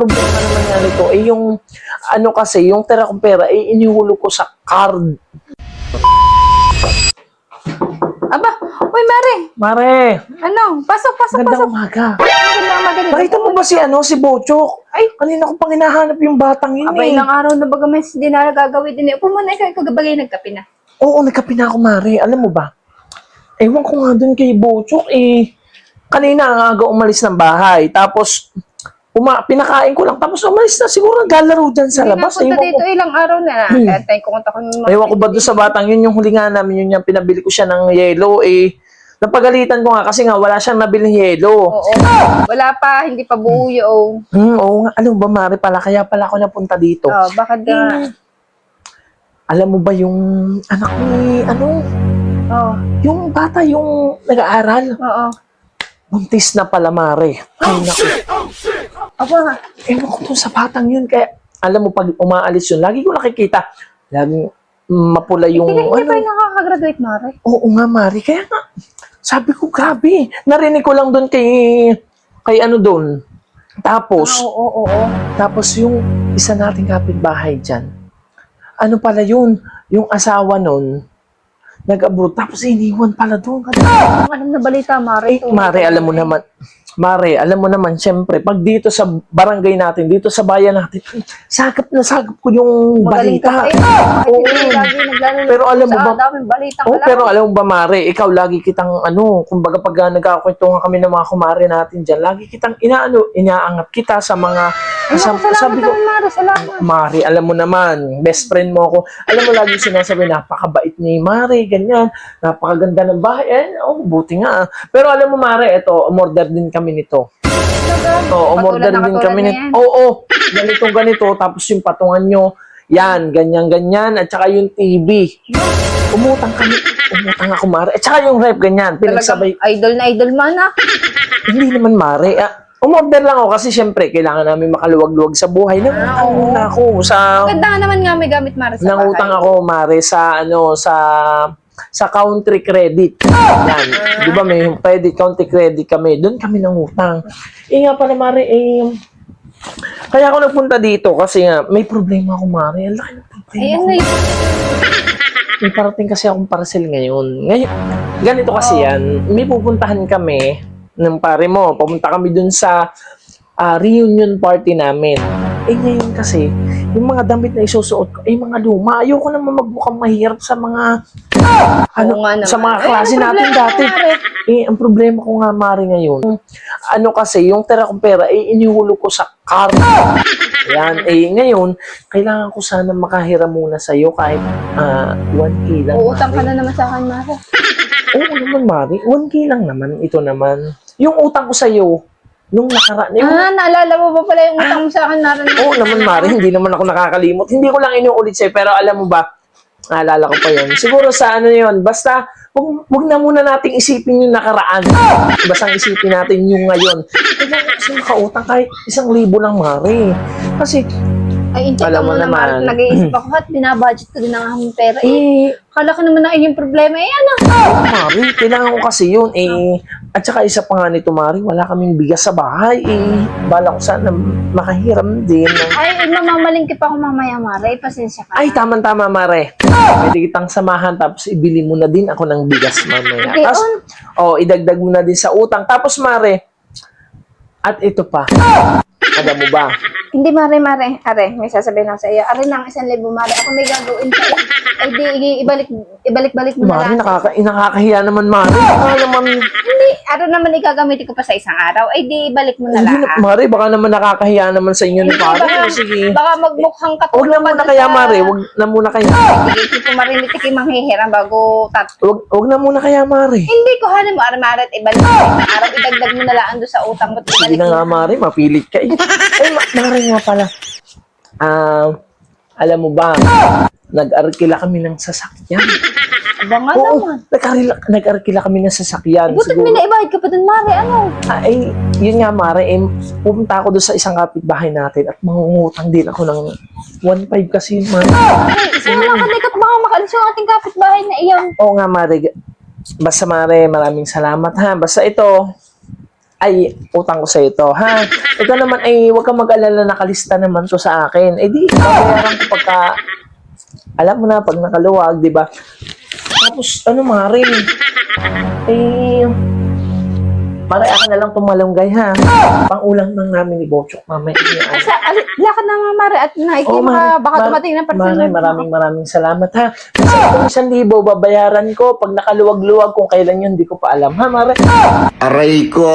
problema naman nga nito, eh yung, ano kasi, yung tira kong pera, eh inihulog ko sa card. Aba, uy Mare, Mare, ano? Pasok, pasok, magandang pasok. umaga. Magandang magaling. Nakita mo ba si ano, si Bochok? Ay, kanina ko pang hinahanap yung batang yun Aba, eh. ilang araw na baga may hindi na gagawin din eh. Upo muna ikaw, ikaw gabagay nagkape na. Oo, nagkape na ako, Mare. Alam mo ba? Ewan ko nga dun kay Bochok eh. Kanina ang aga umalis ng bahay. Tapos, uma, pinakain ko lang. Tapos umalis na. Siguro naglalaro dyan sa Hindi labas. punta Ewan dito ko. ilang araw na. Hmm. Kaya tayo kukunta ko ng mga... Ewan ko ba doon sa batang yun, yung huli nga namin, yun yung pinabili ko siya ng yelo, eh, napagalitan ko nga kasi nga wala siyang nabiling yelo. Oo. Wala pa, hindi pa buo yung... Hmm, oo nga, alam ba, Mari, pala, kaya pala ako napunta dito. Oh, bakit ka... Eh, alam mo ba yung anak ni, ano, Oo. yung bata, yung nag-aaral, Oo. buntis na pala, Mari. Ay, naku, Aba, ewan ko dun sa batang yun, kaya, alam mo, pag umaalis yun, lagi ko nakikita, laging mapula yung, hindi hindi ano, pa yung nakakagraduate, Mare. Oo nga, Mari. Kaya nga, sabi ko, grabe. Narinig ko lang doon kay, kay ano doon. Tapos, Oo, oo, oo. tapos yung isa nating kapitbahay dyan, ano pala yun, yung asawa nun, nag-abroad, tapos iniwan pala doon. Ang alam na balita, Mare. Eh, Mare, alam mo naman, Mare, alam mo naman, syempre, pag dito sa barangay natin, dito sa bayan natin, sagap na sagap ko yung Magaling balita. ka. Oo. Naglalaro Pero alam mo ba- Oh, pero alam mo ba, Mare, ikaw lagi kitang, ano, kumbaga pag uh, nagkakwentuhan kami ng mga kumare natin dyan, lagi kitang inaano, inaangat kita sa mga, sa, sabi ko, Mare. Salamat. Mare, alam mo naman, best friend mo ako. Alam mo, lagi sinasabi, napakabait ni Mare, ganyan, napakaganda ng bahay. Eh, oh, buti nga. ah. Pero alam mo, Mare, ito, umorder din kami nito. Oo, umorder din kami nito. Oo, ganitong ganito, tapos yung patungan nyo, yan, ganyan-ganyan, at saka yung TV. Umutang kami, umutang ako, Mare. At saka yung rep, ganyan, pinagsabay. Talagang idol na idol man ah. Hindi naman, Mare. Ah, umorder lang ako kasi syempre, kailangan namin makaluwag-luwag sa buhay. Nangutang oo. muna ako sa... Maganda nga naman nga may gamit Mare sa Nangutang bahay. ako, Mare, sa ano, sa sa country credit. Yan. Di ba may credit, country credit kami. Doon kami nangutang. Eh nga pala, Mare, eh, kaya ako nagpunta dito kasi nga, may problema ako, Mare. Ang laki ng problema Ay, ko. ano yun? May parating kasi akong parcel ngayon. Ngayon, ganito kasi Oh. yan. May pupuntahan kami ng pare mo. Pumunta kami dun sa ah, reunion party namin. Eh ngayon kasi, yung mga damit na isusuot ko, eh mga luma. Ayoko naman magmukhang mahirap sa mga ano, Oo nga naman. sa mga klase ano natin dati. Eh, ang problema ko nga, Mari, ngayon, ano kasi, yung tira kong pera, eh, inihulog ko sa car. Yan. Eh, ngayon, kailangan ko sana makahiram muna sa'yo kahit ah, 1K lang. Uutang ka Mari. na naman sa akin, Mare. Oo naman, Mari. 1K lang naman. Ito naman. Yung utang ko sa'yo, nung nakaraan, yung Ah, naalala mo ba pala yung utang mo sa akin, Mare? Oo naman, Mari. Hindi naman ako nakakalimot. Hindi ko lang inuulit sa'yo. Pero alam mo ba, naalala ko pa yun. Siguro sa ano yun, basta, wag, wag na muna nating isipin yung nakaraan. Basta isipin natin yung ngayon. Ko kasi makautang kahit isang libo lang, Mari. Kasi, Ay, hindi Alam mo muna, naman. Nag-iisip ako at binabudget ko din ang aming pera. Eh, kala ko naman na yung problema. Eh, ano? Mari, kailangan ko kasi yun. Eh, at saka isa pa nga nito, Mari, wala kaming bigas sa bahay. Eh, bala ko sana makahiram din. Ay, mamamalingki pa ako mamaya, Mare. Pasensya ka. Ay, tama-tama, Mare. Pwede kitang samahan tapos ibili mo na din ako ng bigas mamaya. Okay, Tapos, on. oh, idagdag mo na din sa utang. Tapos, Mare, at ito pa. Alam mo ba? Hindi, Mare, Mare. Are, may sasabihin ako sa iyo. Are na ang isang libo, Mare. Ako may gagawin pa. Ay, di, i- ibalik, ibalik-balik mo na lang. nakaka eh, nakakahiya naman, Mare. Baka naman, Hindi, ano naman igagamitin ko pa sa isang araw. Ay, di, ibalik mo na lang. na, Mare, baka naman nakakahiya naman sa inyo ni Pare. baka, Sige. baka magmukhang Huwag katulong na muna kaya, sa- Mare. Huwag na muna kaya. Sige, hindi ko marinig kay manghihiram bago tat. Huwag, huwag na muna kaya, Mare. Hindi ko hanin mo, Armare, at ibalik mo araw. Idagdag mo na lang doon sa utang mo. Sige ibalik na nga, Mare. Mapilit ka. Eh, ma- Mare nga pala. Ah, alam mo ba, nag-arkila kami ng sasakyan. Aba nga Oo, naman. nag-arkila, nag-arkila kami ng sasakyan. Butit Siguro- may naibayad ka pa doon, Mare. Ano? Ah, eh, yun nga, Mare, eh, pupunta ako doon sa isang kapitbahay natin at mangungutang din ako ng 1.5 kasi, Mare. Ay, isa na lang kanikat baka makalis yung ating kapitbahay na iyon. Oo nga, Mare. Basta, Mare, maraming salamat, ha. Basta ito, ay utang ko sa ito, ha? Ito naman ay huwag kang mag-alala, nakalista naman to sa akin. Eh di, babayaran ko pagka, alam mo na, pag nakaluwag, di ba? Tapos, ano Mare? Eh, Mare, akin na lang tumalunggay, ha? Pang-ulang lang namin ni Bochok, mamaya. Ay, sa, ali, lakad na mga mare at Oo, mga, Mare. baka Ma- dumating ng person. Mare, maraming maraming salamat, ha? Kasi itong isang libo, babayaran ko. Pag nakaluwag-luwag, kung kailan yun, hindi ko pa alam, ha, Mare? Aray ko!